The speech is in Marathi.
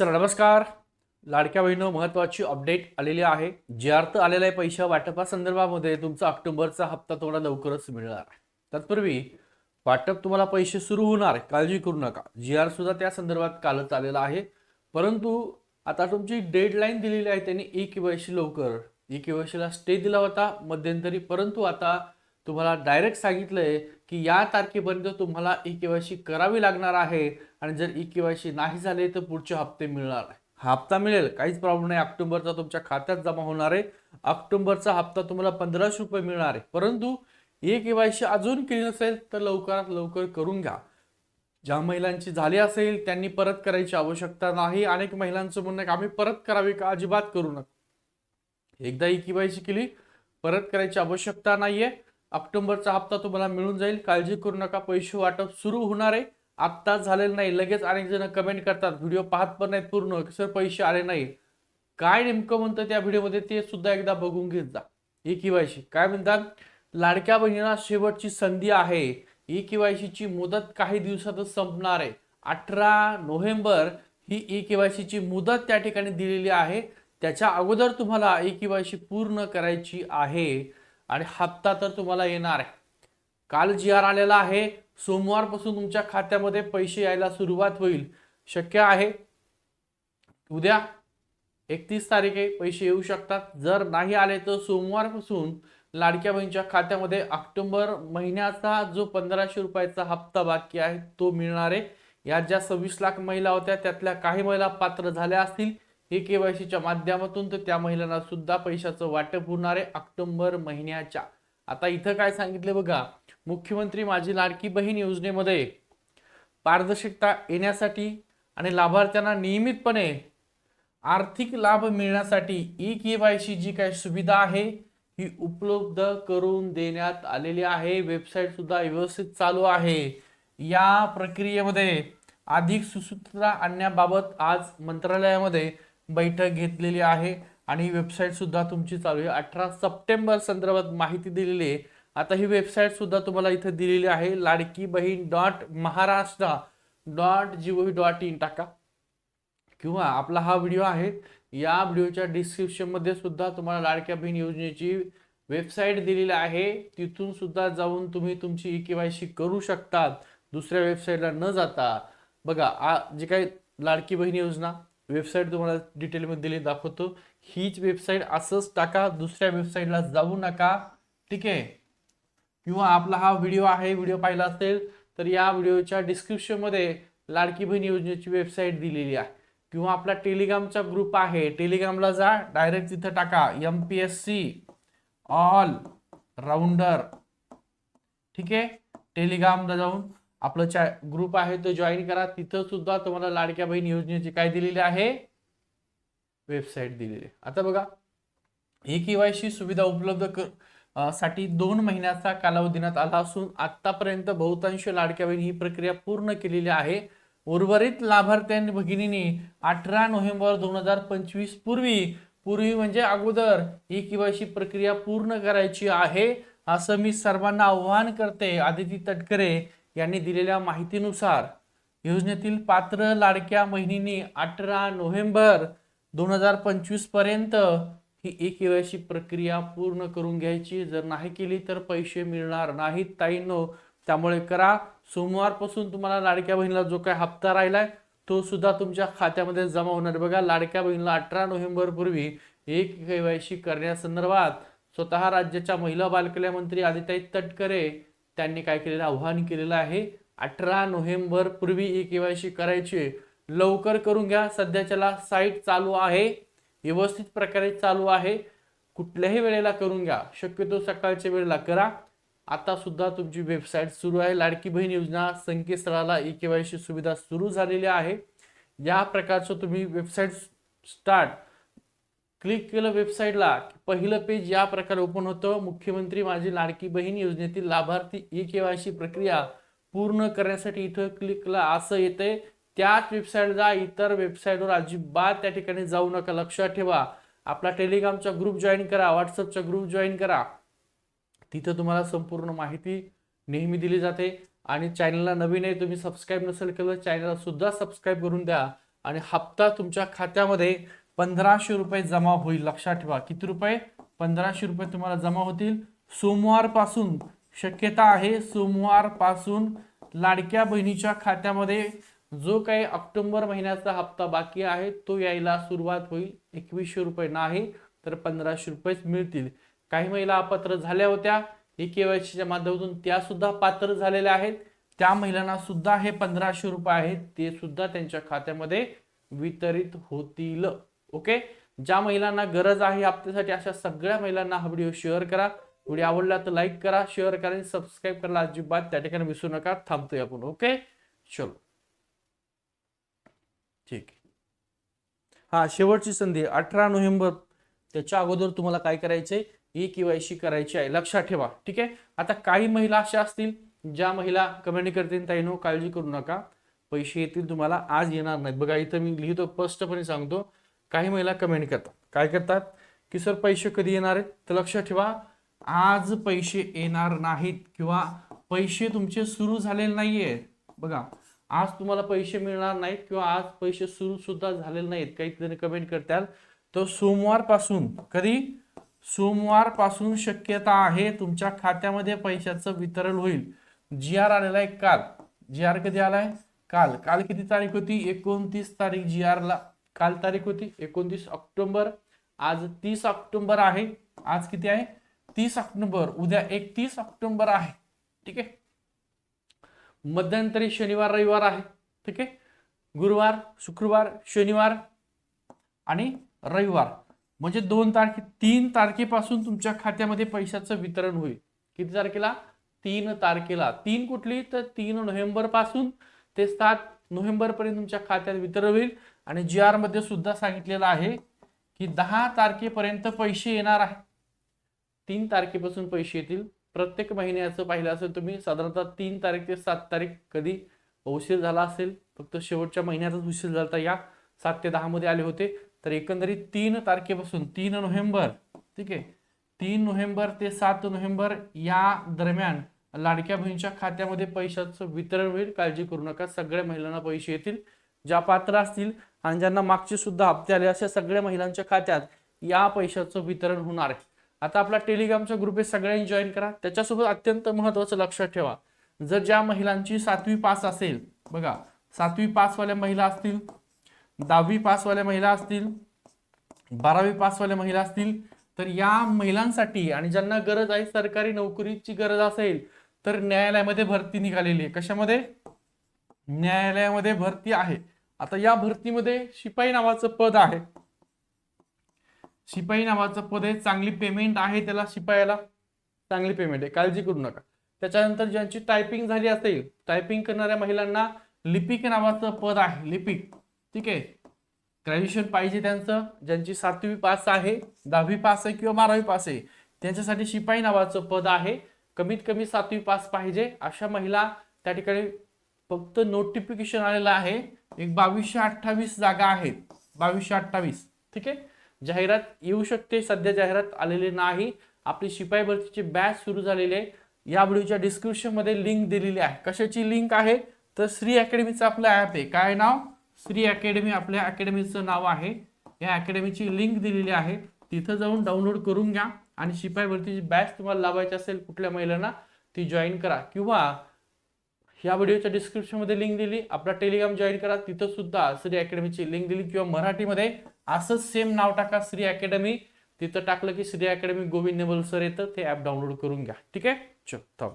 चला नमस्कार. लाडक्या बहिणं महत्त्वाची अपडेट आलेली आहे. जे अर्थ आलेला आहे पैशा वाटपासंदर्भामध्ये तुमचा ऑक्टोबरचा हप्ता तुम्हाला लवकरच मिळणार. तत्पूर्वी वाटप तुम्हाला पैसे सुरू होणार काळजी करू नका. जी आर सुद्धा त्या संदर्भात कालच आलेला आहे. परंतु आता तुमची डेडलाईन दिलेली आहे त्यांनी ई केवायसी लवकर ई केवायसीला स्टे दिला होता मध्यंतरी. परंतु आता तुम्हाला डायरेक्ट सांगितलंय की या तारखेपर्यंत तुम्हाला ई केवायसी करावी लागणार आहे आणि जर ई केवायसी नाही झाले तर पुढचे हप्ते मिळणार आहे हा हप्ता मिळेल काहीच प्रॉब्लेम नाही. ऑक्टोबरचा तुमच्या खात्यात जमा होणार आहे. ऑक्टोबरचा हप्ता तुम्हाला पंधराशे रुपये मिळणार आहे. परंतु ई केवायसी अजून केली नसेल तर लवकरात लवकर करून घ्या. ज्या महिलांची झाली असेल त्यांनी परत करायची आवश्यकता नाही. अनेक महिलांचं म्हणणं की आम्ही परत करावी का? अजिबात करू नका. एकदा ई केवायसी केली परत करायची आवश्यकता नाहीये. ऑक्टोबरचा हप्ता तुम्हाला मिळून जाईल. काळजी करू नका पैसे वाटप सुरू होणार आहे. आत्ता झालेलं नाही लगेच अनेक जण कमेंट करतात. व्हिडिओ पाहत पण नाहीत पूर्ण. सर पैसे आले नाही काय नेमकं म्हणतं त्या व्हिडिओमध्ये ते सुद्धा एकदा बघून घेत जा. ई केवायसी काय म्हणतात? लाडक्या बहिणीला शेवटची संधी आहे. ई केवायसीची मुदत काही दिवसातच संपणार आहे. अठरा नोव्हेंबर ही ई केवायसीची मुदत त्या ठिकाणी दिलेली आहे. त्याच्या अगोदर तुम्हाला ई केवायसी पूर्ण करायची आहे. आणि हप्ता तर तुम्हाला येणार आहे. काल जी आर आलेला आहे. सोमवारपासून तुमच्या खात्यामध्ये पैसे यायला सुरुवात होईल. शक्य आहे. उद्या एकतीस तारीख आहे पैसे येऊ शकतात. जर नाही आले तर सोमवारपासून लाडक्या बहिणीच्या खात्यामध्ये ऑक्टोबर महिन्याचा जो पंधराशे रुपयाचा हप्ता बाकी आहे तो मिळणार आहे. यात ज्या सव्वीस लाख महिला होत्या त्यातल्या काही महिला पात्र झाल्या असतील. हे केवायसीच्या माध्यमातून तर त्या महिलांना सुद्धा पैशाचं वाटप होणार आहे ऑक्टोबर महिन्याच्या. आता इथं काय सांगितलं बघा मुख्यमंत्री माझी लाडकी बहीण योजनेमध्ये पारदर्शकता येण्यासाठी आणि लाभार्थ्यांना नियमितपणे आर्थिक लाभ मिळण्यासाठी ई केवायसी जी काय सुविधा आहे ही उपलब्ध करून देण्यात आलेली आहे. वेबसाईट सुद्धा व्यवस्थित चालू आहे. या प्रक्रियेमध्ये अधिक सुसूत्रता आणण्याबाबत आज मंत्रालयामध्ये बैठक घेतलेली आहे आणि ही वेबसाईट सुद्धा तुमची चालू आहे. अठरा सप्टेंबर संदर्भात माहिती दिलेली आहे. आता ही वेबसाईट सुद्धा तुम्हाला इथं दिलेली आहे. Ladki Bahin dot Maharashtra dot G O V dot in टाका. किंवा आपला हा व्हिडिओ आहे या व्हिडिओच्या डिस्क्रिप्शनमध्ये सुद्धा तुम्हाला लाडक्या बहीण योजनेची वेबसाईट दिलेली आहे. तिथून सुद्धा जाऊन तुम्ही तुमची ई सी करू शकतात दुसऱ्या वेबसाईटला न जाता. बघा आ जी काही लाडकी बहीण योजना वेबसाईट तुम्हाला डिटेलमध्ये दिली दाखवतो. हीच वेबसाईट असंच टाका दुसऱ्या वेबसाईटला जाऊ नका ठीक आहे? किंवा आपला हा व्हिडिओ आहे व्हिडिओ पाहिला असेल तर या व्हिडिओच्या डिस्क्रिप्शनमध्ये लाडकी बहीण योजनेची वेबसाईट दिलेली आहे. किंवा आपला टेलिग्रामचा ग्रुप आहे टेलिग्रामला जा डायरेक्ट तिथं टाका M P S C all rounder ठीक आहे? टेलिग्रामला जाऊन आपलं चा ग्रुप आहे तो जॉईन करा. तिथं सुद्धा तुम्हाला लाडक्या बहीण योजनेची काय दिलेली आहे? वेबसाईट दिलेली. आहे आता बघा ही केवायसी सुविधा उपलब्ध कर साठी दोन महिन्याचा कालावधी देण्यात आला असून आतापर्यंत बहुतांश लाडक्या बहीण ही प्रक्रिया पूर्ण केलेली आहे. उर्वरित लाभार्थ्यांनी भगिनींनी अठरा नोव्हेंबर दोन हजार पंचवीस पूर्वी पूर्वी म्हणजे अगोदर ही केवायसी प्रक्रिया पूर्ण करायची आहे असं मी सर्वांना आव्हान करते. आदिती तटकरे यांनी दिलेल्या माहितीनुसार योजनेतील पात्र लाडक्या बहिणींनी अठरा नोव्हेंबर दोन हजार पंचवीसपर्यंत ही ई केवायसी प्रक्रिया पूर्ण करून घ्यायची. जर नाही केली तर पैसे मिळणार नाहीत ताईंनो. त्यामुळे करा. सोमवारपासून तुम्हाला लाडक्या बहिणीला जो काय हप्ता राहिलाय तो सुद्धा तुमच्या खात्यामध्ये जमा होणार बघा लाडक्या बहिणीला अठरा नोव्हेंबर पूर्वी एक केवायसी करण्यासंदर्भात स्वतः राज्याच्या महिला बालकल्याण मंत्री आदिताई तटकरे त्यांनी काय केलेलं आव्हान केलेलं आहे. अठरा नोव्हेंबर पूर्वी ई केवायसी करायची आहे. लवकर करून घ्या. सध्याच्याला साईट चालू आहे. व्यवस्थित प्रकारे चालू आहे. कुठल्याही वेळेला करून घ्या. शक्यतो सकाळच्या वेळेला करा. आता सुद्धा तुमची वेबसाईट सुरू आहे. लाडकी बहीण योजना संकेतस्थळाला ई केवायसी सुविधा सुरू झालेली आहे. या प्रकारचं तुम्ही वेबसाईट स्टार्ट क्लिक केलं वेबसाईटला. पहिलं पेज या प्रकारे ओपन होतं. मुख्यमंत्री माझी लाडकी बहीण योजनेतील लाभार्थी ई केवायसी प्रक्रिया पूर्ण करण्यासाठी इथं क्लिक केलं असं येतंय. त्याच वेबसाईटला इतर वेबसाईटवर अजिबात त्या ठिकाणी जाऊ नका. लक्षात ठेवा. आपला टेलिग्रामचा ग्रुप जॉईन करा. व्हॉट्सअपचा ग्रुप जॉईन करा. तिथं तुम्हाला संपूर्ण माहिती नेहमी दिली जाते. आणि चॅनलला नवीन आहे तुम्ही सबस्क्राईब नसेल केलं चॅनलला सुद्धा सबस्क्राईब करून द्या. आणि हप्ता तुमच्या खात्यामध्ये पंधराशे रुपये जमा होईल. लक्षात ठेवा. किती रुपये? पंधराशे रुपये तुम्हाला जमा होतील. सोमवारपासून शक्यता आहे सोमवारपासून लाडक्या बहिणीच्या खात्यामध्ये जो काही ऑक्टोबर महिन्याचा हप्ता बाकी आहे तो यायला सुरुवात होईल. एकवीसशे रुपये नाही तर पंधराशे रुपयेच मिळतील. काही महिला अपात्र झाल्या होत्या. ई केवायसीच्या माध्यमातून त्या सुद्धा पात्र झालेल्या आहेत. त्या महिलांना सुद्धा हे पंधराशे रुपये आहेत. ते सुद्धा त्यांच्या खात्यामध्ये वितरित होतील. ओके ज्या महिलांना गरज आहे हप्त्यासाठी अशा सगळ्या महिलांना हा व्हिडिओ शेअर करा. व्हिडिओ आवडला तर लाईक करा शेअर करा आणि सबस्क्राईब करायला अजिबात त्या ठिकाणी विसरू नका. थांबतोय आपण ओके चलो. ठीक आहे. हा शेवटची संधी. अठरा नोव्हेंबर त्याच्या अगोदर तुम्हाला काय करायचंय? ई केवायसी करायची आहे. लक्षात ठेवा. ठीक आहे? आता काही महिला अशा असतील ज्या महिला कमेंट करतील ताईनो काळजी करू नका. पैसे येतील तुम्हाला. आज येणार नाहीत. बघा इथं मी लिहितो स्पष्टपणे सांगतो. काही महिला कमेंट करतात. काय करतात? की सर पैसे कधी येणार आहेत? तर लक्षात ठेवा आज पैसे येणार नाहीत किंवा पैसे तुमचे सुरू झालेले नाही आहेत बघा आज तुम्हाला पैसे मिळणार नाहीत किंवा आज पैसे सुरू सुद्धा झालेले नाहीत. काही जण कमेंट करतात तर सोमवारपासून कधी? सोमवारपासून शक्यता आहे तुमच्या खात्यामध्ये पैशाचं वितरण होईल. जी आर आलेला आहे काल. जी आर कधी आलाय? काल. काल किती तारीख होती? एकोणतीस तारीख जी आरला काल तारीख होती एकोणतीस ऑक्टोबर. आज तीस ऑक्टोबर आहे. आज किती आहे? तीस ऑक्टोबर. उद्या एकतीस ऑक्टोबर आहे. ठीक आहे? मध्यंतरी शनिवार रविवार आहे. ठीक आहे? गुरुवार शुक्रवार शनिवार आणि रविवार. म्हणजे दोन तारखे तीन तारखेपासून तुमच्या खात्यामध्ये पैशाचं वितरण होईल. किती तारखेला? तीन तारखेला. तीन कुठली? तर तीन नोव्हेंबरपासून ते सात नोव्हेंबर पर्यंत तुमच्या खात्यात वितरण होईल. आणि जी आरमध्ये सुद्धा सांगितलेलं आहे की दहा तारखेपर्यंत पैसे येणार आहे. तीन तारखेपासून पैसे येतील. प्रत्येक महिन्याचं पाहिलं असेल तुम्ही साधारणतः तीन तारीख ते सात तारीख कधी उशीर झाला असेल फक्त शेवटच्या महिन्यातच उशीर झाला या सात ते दहामध्ये आले होते. तर एकंदरीत तीन तारखेपासून तीन नोव्हेंबर ठीक आहे तीन नोव्हेंबर ते सात नोव्हेंबर या दरम्यान लाडक्या बहिणीच्या खात्यामध्ये पैशाचं वितरण होईल. काळजी करू नका. सगळ्या महिलांना पैसे येतील. ज्या पात्र असतील आणि ज्यांना मागचे सुद्धा हप्ते आले अशा सगळ्या महिलांच्या खात्यात या पैशाचं वितरण होणार. आहे आता आपला टेलिग्रामचा ग्रुप आहे सगळ्यांनी जॉईन करा. त्याच्यासोबत अत्यंत महत्वाचं लक्षात ठेवा. जर ज्या महिलांची सातवी पास असेल बघा सातवी पासवाल्या महिला असतील दहावी पासवाल्या महिला असतील बारावी पासवाल्या महिला असतील तर या महिलांसाठी आणि ज्यांना गरज आहे सरकारी नोकरीची गरज असेल तर न्यायालयामध्ये भरती निघालेली आहे. कशामध्ये? न्यायालयामध्ये भरती आहे. आता या भरतीमध्ये शिपाई नावाचं पद आहे. शिपाई नावाचं पद आहे चांगली पेमेंट आहे त्याला शिपायाला. चांगली पेमेंट आहे. काळजी करू नका. त्याच्यानंतर ज्यांची टायपिंग झाली असेल टायपिंग करणाऱ्या महिलांना लिपिक नावाचं पद आहे. लिपिक. ठीक आहे? ग्रॅज्युएशन पाहिजे त्यांचं. ज्यांची सातवी पास आहे दहावी पास आहे किंवा बारावी पास आहे त्यांच्यासाठी शिपाई नावाचं पद आहे. कमीत कमी सातवी पास पाहिजे. अशा महिला त्या ठिकाणी फक्त नोटिफिकेशन आलेलं आहे. एक बावीसशे अठ्ठावीस जागा आहेत. बावीसशे अठ्ठावीस. ठीक आहे? जाहिरात येऊ शकते. सध्या जाहिरात आलेली नाही. आपली शिपाई भरतीची बॅच सुरू झालेली आहे. या व्हिडिओच्या डिस्क्रिप्शनमध्ये लिंक दिलेली आहे. कशाची लिंक आहे? तर श्री अकॅडमीचं आपलं ॲप आहे. काय नाव? श्री अकॅडमी आपल्या अकॅडमीचं नाव आहे. या अकॅडमीची लिंक दिलेली आहे. तिथं जाऊन डाउनलोड करून घ्या. आणि शिपाई भरतीची बॅच तुम्हाला लावायची असेल कुठल्या महिलांना ती जॉईन करा. किंवा या व्हिडिओच्या डिस्क्रिप्शनमध्ये लिंक दिली. आपला टेलिग्राम जॉईन करा. तिथं सुद्धा श्री अकॅडमीची लिंक दिली. किंवा मराठीमध्ये असंच सेम नाव टाका श्री अकॅडमी तिथं टाकलं की श्री अकॅडमी गोविंद नेबल सर येतं. ते ॲप डाउनलोड करून घ्या. ठीक आहे? चल थांब.